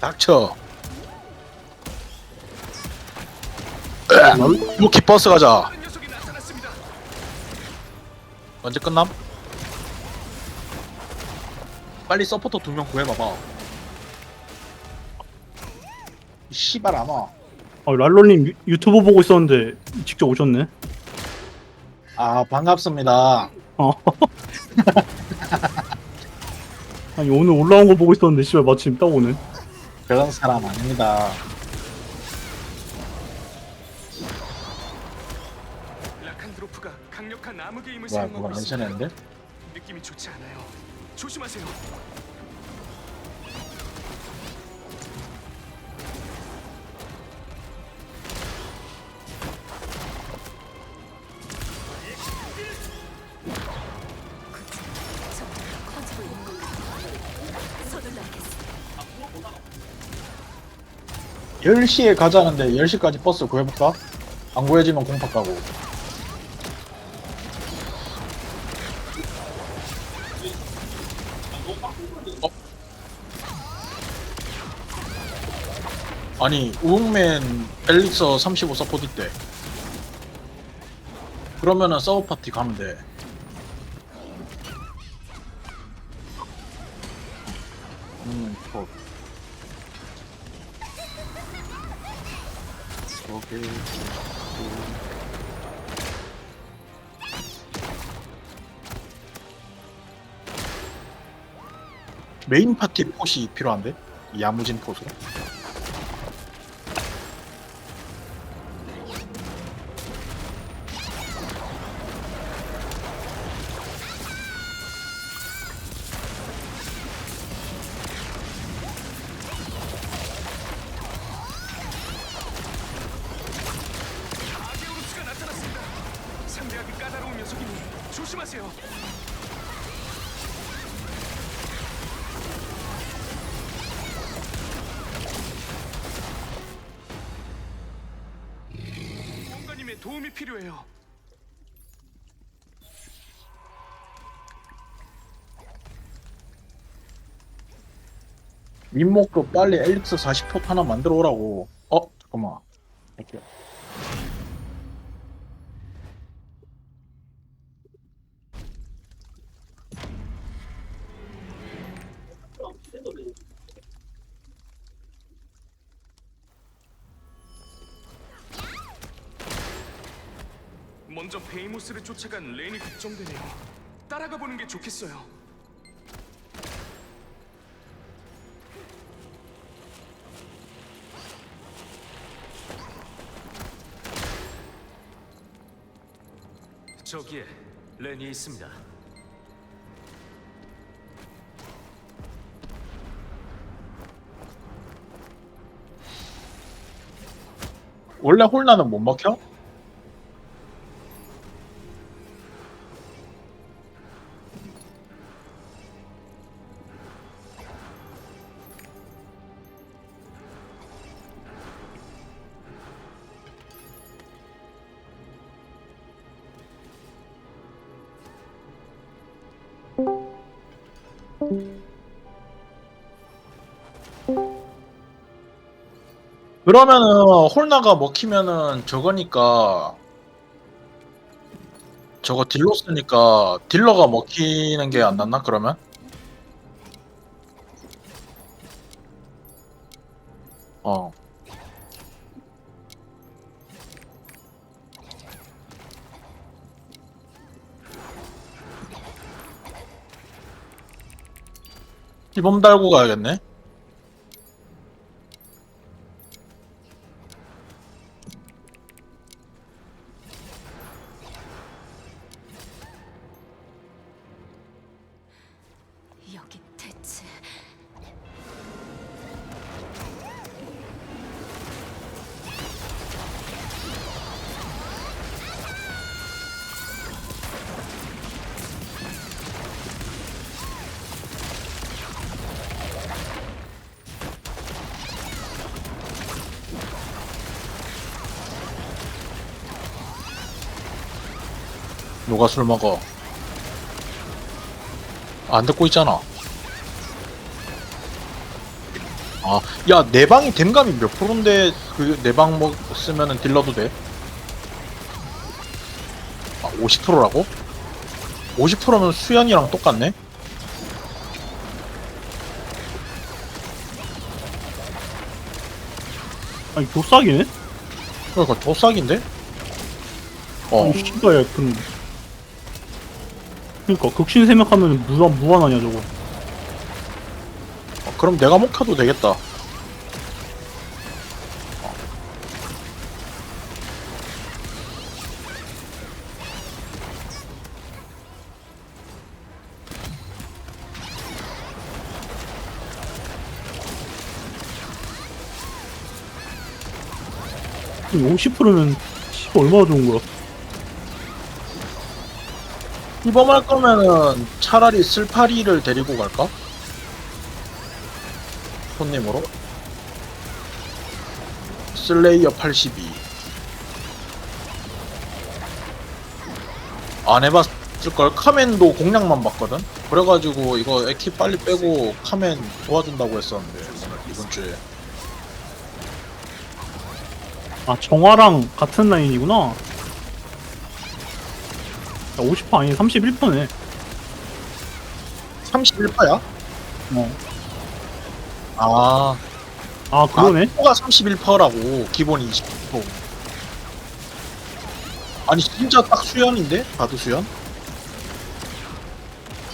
닥쳐. 루키 버스 가자. 언제 끝남? 빨리 서포터 두 명 구해봐봐. 이 씨발 안 와. 아, 랄로님 유- 유튜브 보고 있었는데 직접 오셨네. 아 반갑습니다. 어. 아니 오늘 올라온 거 보고 있었는데 씨발 마침 딱 오네. 그런 사람 아닙니다. 라칸드로프가 강력한 나무 게임을 뭐야 사용하고 있습니다. 느낌이 좋지 않아요. 조심하세요. 10시에 가자는데 10시까지 버스 구해볼까? 안 구해지면 공파 가고. 어? 아니 우웅맨 엘릭서 35 서포트 때 그러면은 서브 파티 가면 돼 메인 파티 포시 필요한데? 야무진 포스 도움이 필요해요. 민목도 빨리 엘릭스 40표 하나 만들어 오라고. 어? 잠깐만. 이렇게. 먼저 베이모스를 쫓아간 렌이 걱정되네요. 따라가 보는 게 좋겠어요. 저기에 렌이 있습니다. 원래 홀나는 못 먹혀? 그러면은 홀나가 먹히면은 저거니까 저거 딜로 쓰니까 딜러가 먹히는 게 안 낫나 그러면? 기범 달고 가야겠네. 누가 술 먹어? 안 듣고 있잖아. 아, 야, 내 방이 댐감이 몇 프로인데 그 내방뭐 쓰면은 딜러도 돼? 아, 50%라고? 50%면 수연이랑 똑같네? 아니 교싹이네? 그러니까 조싹인데? 어, 아니 씨발 그 그니까 극신 세맥하면 무한 무한 아니야 저거 어, 그럼 내가 목혀도 되겠다. 그 50%면 씨발 얼마나 좋은 거야 이범할 거면은 차라리 슬파리를 데리고 갈까? 손님으로? 슬레이어 82. 안 해봤을걸? 카멘도 공략만 봤거든? 그래가지고 이거 액티 빨리 빼고 카멘 도와준다고 했었는데, 이번 주에. 아 정화랑 같은 라인이구나 야, 50% 아니 31%네 31%야? 어. 아, 아 그러네 아, 가 31%라고 기본이 20%. 아니 진짜 딱 수연인데 바드 수연?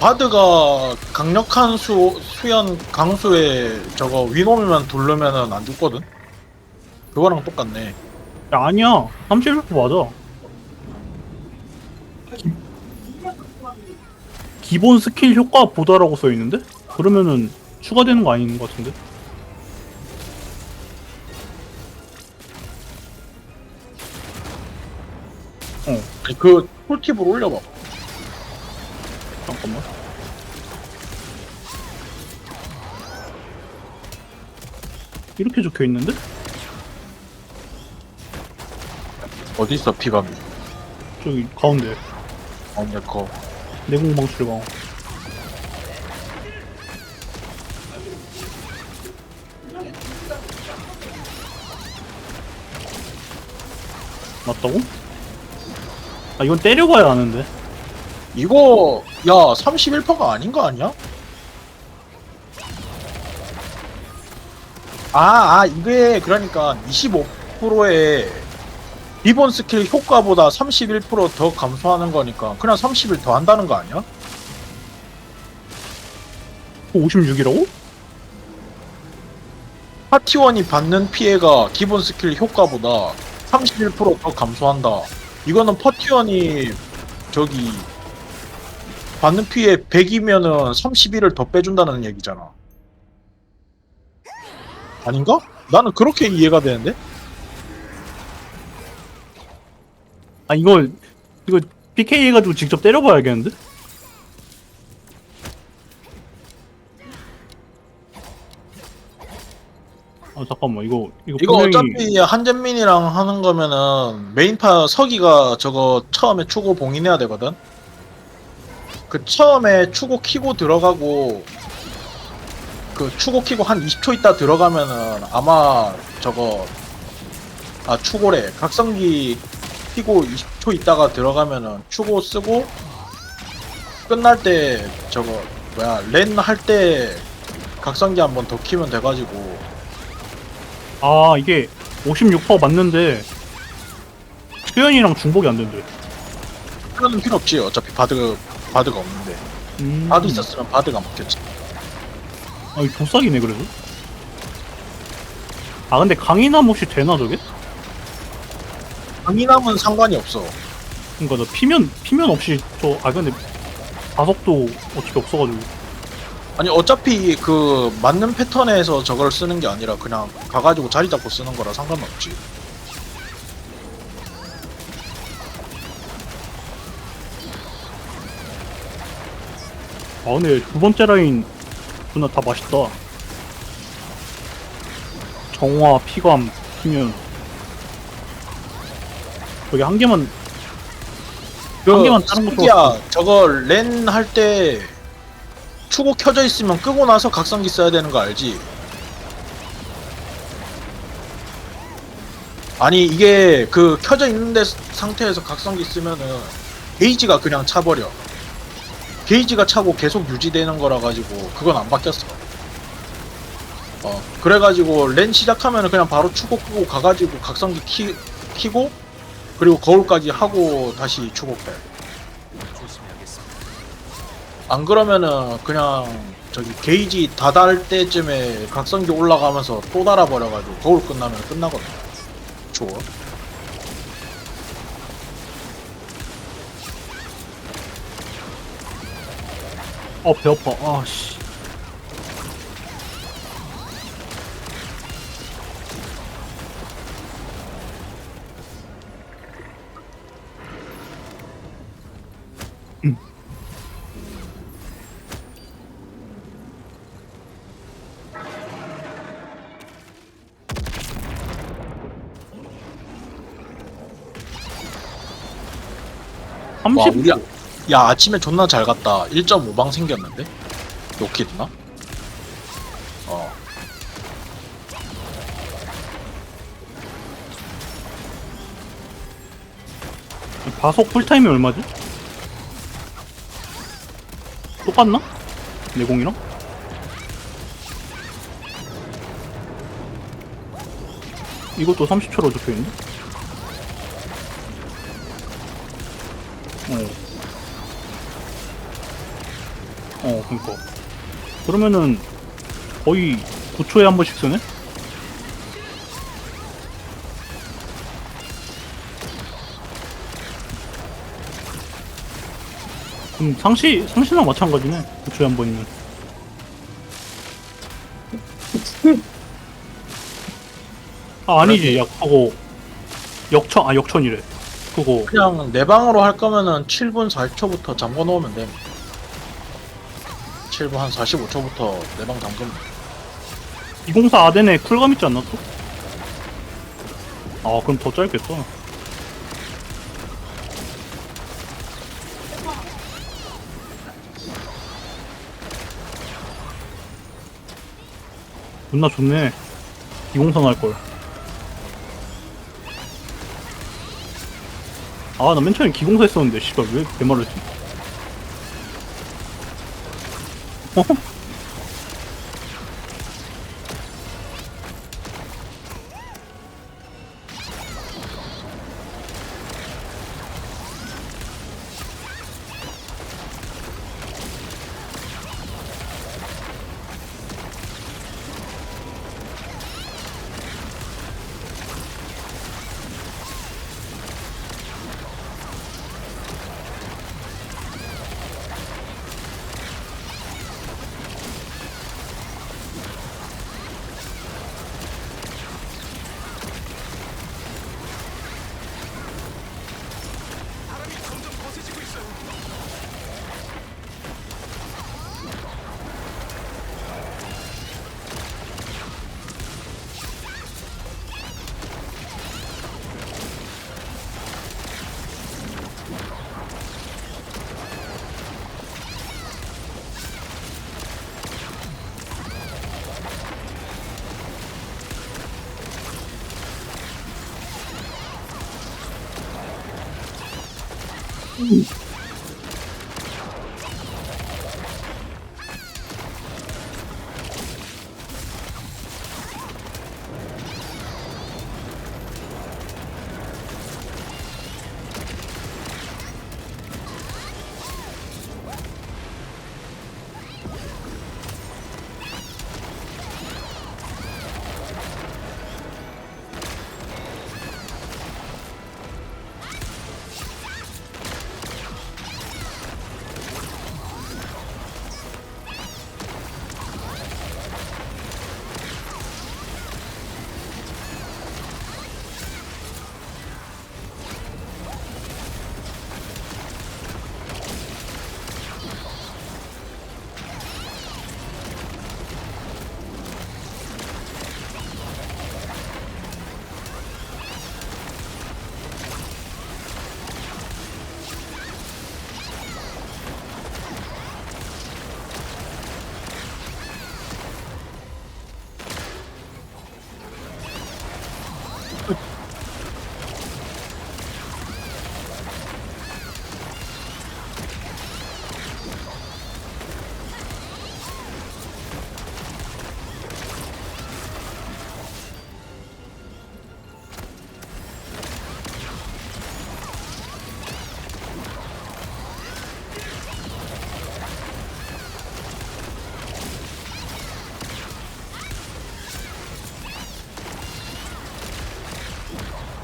바드가 강력한 수 수연 강수에 저거 위놈이만 돌르면은 안 죽거든. 그거랑 똑같네. 야, 아니야 31% 맞아 기본 스킬 효과 보다라고 써 있는데? 그러면은 추가되는 거 아닌 것 같은데? 아니, 그 꿀팁으로 올려봐. 잠깐만 이렇게 적혀 있는데? 어디 있어 피감이? 저기 가운데 가운데 거. 내공방 출방 맞다고? 아 이건 때려봐야 아는데 이거 야 31%가 아닌 거 아니야? 아, 아 이게 그러니까 25%의 기본 스킬 효과보다 31%더 감소하는 거니까 그냥 30을 더 한다는 거 아니야? 56이라고? 파티원이 받는 피해가 기본 스킬 효과보다 31%더 감소한다. 이거는 파티원이 저기 받는 피해 100이면은 31을 더 빼준다는 얘기잖아. 아닌가? 나는 그렇게 이해가 되는데? 아 이거 이거 PK 해가지고 직접 때려봐야겠는데? 아 잠깐만 이거 이거 이거 분명히 어차피 한잼민이랑 하는 거면은 메인파 서기가 저거 처음에 추고 봉인해야 되거든? 그 처음에 추고 키고 들어가고 그 추고 키고 한 20초 있다 들어가면은 아마 저거 아 추고래 각성기 키고 20초 있다가 들어가면은 추고 쓰고 끝날 때 저거 뭐야 렌 할 때 각성기 한 번 더 키면 돼가지고 아 이게 56% 맞는데 수연이랑 중복이 안 된대. 그거는 필요 없지 어차피 바드 바드가 없는데 음. 바드 있었으면 바드가 먹겠지 아 이거 도싹이네 그래도. 아 근데 강인함 혹시 되나 저게? 강인함은 상관이 없어. 그러니까 나 피면 피면 없이 저 아 근데 자석도 어차피 없어가지고. 아니 어차피 그 맞는 패턴에서 저걸 쓰는 게 아니라 그냥 가가지고 자리 잡고 쓰는 거라 상관없지. 아 근데 두 번째 라인 누나 다 맛있다. 정화, 피감, 피면 저기 한 개만 그 한 개만 다른 것도 야. 저거 랜 할 때 추고 켜져 있으면 끄고 나서 각성기 써야 되는 거 알지? 아니 이게 그 켜져 있는데 상태에서 각성기 쓰면은 게이지가 그냥 차버려. 게이지가 차고 계속 유지되는 거라 가지고 그건 안 바뀌었어. 어 그래가지고 랜 시작하면은 그냥 바로 추고 끄고 가가지고 각성기 키, 키고 그리고 거울까지 하고 다시. 조심해야겠습니다. 안 그러면은 그냥 저기 게이지 다 달 때쯤에 각성기 올라가면서 또 달아버려가지고 거울 끝나면 끝나거든. 좋아. 어, 배 아파. 아, 씨. 와 30? 우리 아- 야 아침에 존나 잘 갔다. 1.5방 생겼는데? 로키드나? 어. 바속 풀타임이 얼마지? 똑같나? 내공이랑? 이것도 30초로 적혀있네? 어. 어, 그니까. 그러면은, 거의 9초에 한 번씩 쓰네? 그럼 상시, 상시랑 마찬가지네. 9초에 한 번이면. 아, 아니지. 약, 그거, 역천, 아, 역천이래. 그거, 그냥 내 방으로 할 거면은 7분 40초부터 잠궈 놓으면 돼. 7분 한 45초부터 내방 돼. 204 아덴에 쿨감 있지 않나 또? 아, 그럼 더 짧겠다. 존나 좋네. 204 할걸. 아, 나 맨 처음에 기공사 했었는데, 씨발, 왜 대말을 했지? Mm.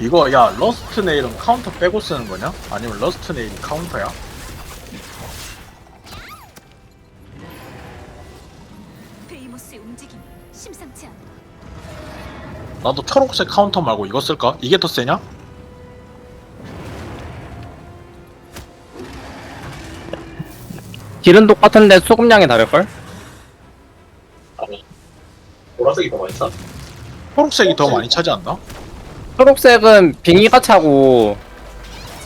이거 야 러스트 네일은 카운터 빼고 쓰는 거냐? 아니면 러스트 네일이 카운터야? 베이모스의 움직임 심상치 않아. 나도 초록색 카운터 말고 이거 쓸까? 이게 더 세냐? 딜은 똑같은데 수급량이 다를걸? 보라색이 더 많이 차? 초록색이 더 많이 차지 않나? 초록색은 빙의가 차고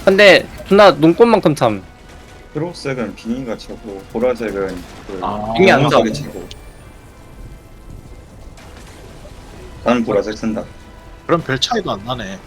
근데 존나 눈꽃만큼 참 초록색은 빙의가 차고 보라색은 그 아, 빙의 안 차. 차고 나는 보라색 쓴다 그럼 별 차이도 안 나네.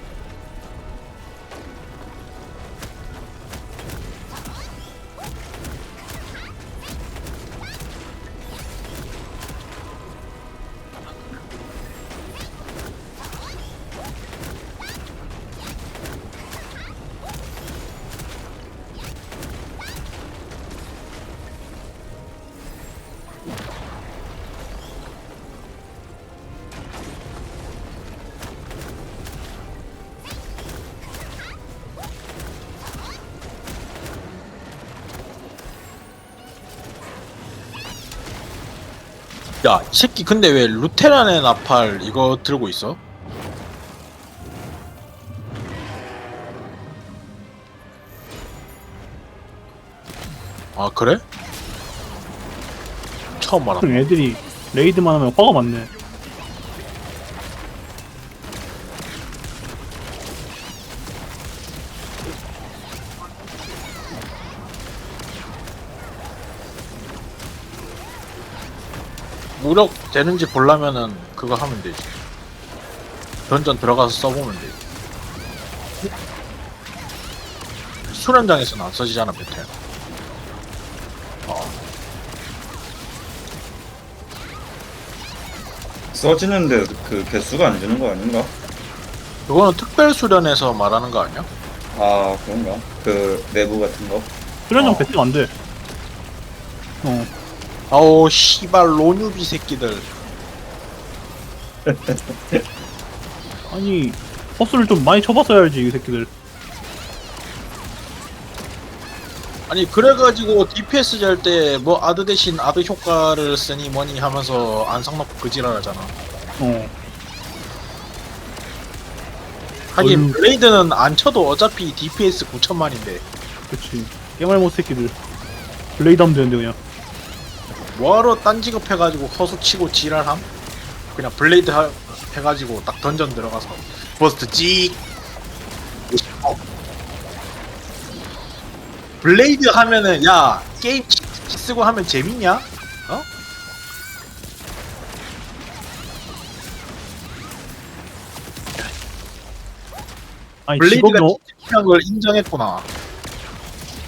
야, 이 새끼 근데 왜 루테란의 나팔 이거 들고 있어? 아 그래? 처음. 그럼 애들이 레이드만 하면 화가 많네. 무력 되는지 보려면은 그거 하면 되지. 던전 들어가서 써보면 되지. 수련장에서는 안 써지잖아, 베테. 써지는데 그 개수가 안 주는 거 아닌가? 그거는 특별 수련에서 말하는 거 아니야? 아 그런가? 그 내부 같은 거? 수련장 어. 배트가 안 돼. 어, 아우 씨발 로뉴비 새끼들. 아니 버스를 좀 많이 쳐봤어야지 이 새끼들. 아니 그래가지고 DPS 잘 때 뭐 아드 대신 아드 효과를 쓰니 뭐니 하면서 안상 넣고 그지랄 하잖아. 어, 하긴 어휴. 블레이드는 안 쳐도 어차피 DPS 9천만인데 그렇지. 깨말 못 새끼들. 블레이드 하면 되는데 그냥. 뭐하러 딴 직업 해가지고 허수 치고 지랄함? 그냥 블레이드 하- 해가지고 딱 던전 들어가서 버스트 찍. 어. 블레이드 하면은 야 게임 치- 쓰고 하면 재밌냐? 어? 아니 블레이드가 직업이 어, 진짜한 걸 인정했구나.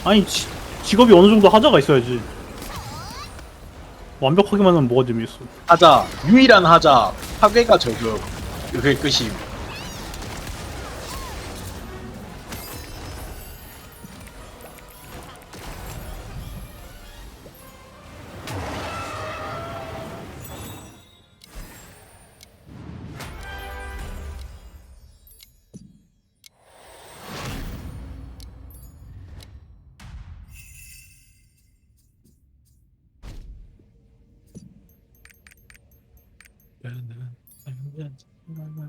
아니 지, 직업이 어느 정도 하자가 있어야지. 완벽하게만 하면 뭐가 재미있어. 하자 유일한 하자 파괴가 저그 그게 끝임. 两千一百块